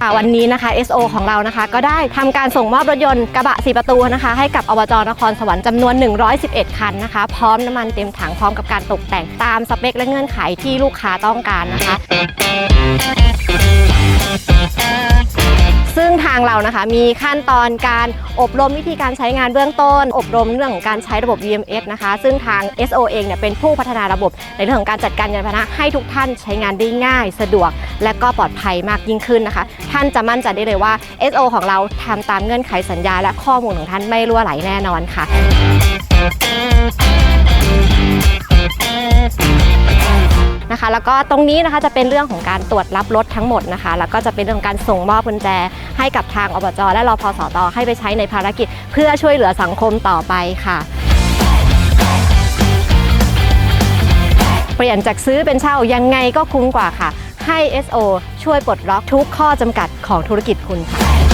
ค่ะวันนี้นะคะ SO ของเรานะคะ ก็ได้ทำการส่งมอบรถยนต์กระบะ 4 ประตูนะคะ ให้กับอบจนครสวรรค์จำนวน 111 คันนะคะ พร้อมน้ำมันเต็มถังพร้อมกับการตกแต่งตามสเปคและเงื่อนไขที่ลูกค้าต้องการนะคะซึ่งทางเรานะคะมีขั้นตอนการอบรมวิธีการใช้งานเบื้องต้น อบรมเรื่องของการใช้ระบบ VMS นะคะ ซึ่งทาง SO เองเนี่ยเป็นผู้พัฒนาระบบในเรื่องของการจัดการยานพาหนะให้ทุกท่านใช้งานได้ง่าย สะดวก และก็ปลอดภัยมากยิ่งขึ้นนะคะ ท่านจะมั่นใจได้เลยว่า SO ของเราทำตามเงื่อนไขสัญญา และข้อมูลของท่านไม่รั่วไหลแน่นอนค่ะนะคะแล้วก็ตรงนี้นะคะจะเป็นเรื่องของการตรวจรับรถทั้งหมดนะคะแล้วก็จะเป็นเรื่องของการส่งมอบกุญแจ ให้กับทางอบจและรอพสตให้ไปใช้ในภารกิจ เพื่อช่วยเหลือสังคมต่อไปค่ะ เปลี่ยนจากซื้อเป็นเช่ายังไงก็คุ้มกว่าค่ะ ให้ SO ช่วยปลดล็อกทุกข้อจำกัดของธุรกิจคุณค่ะ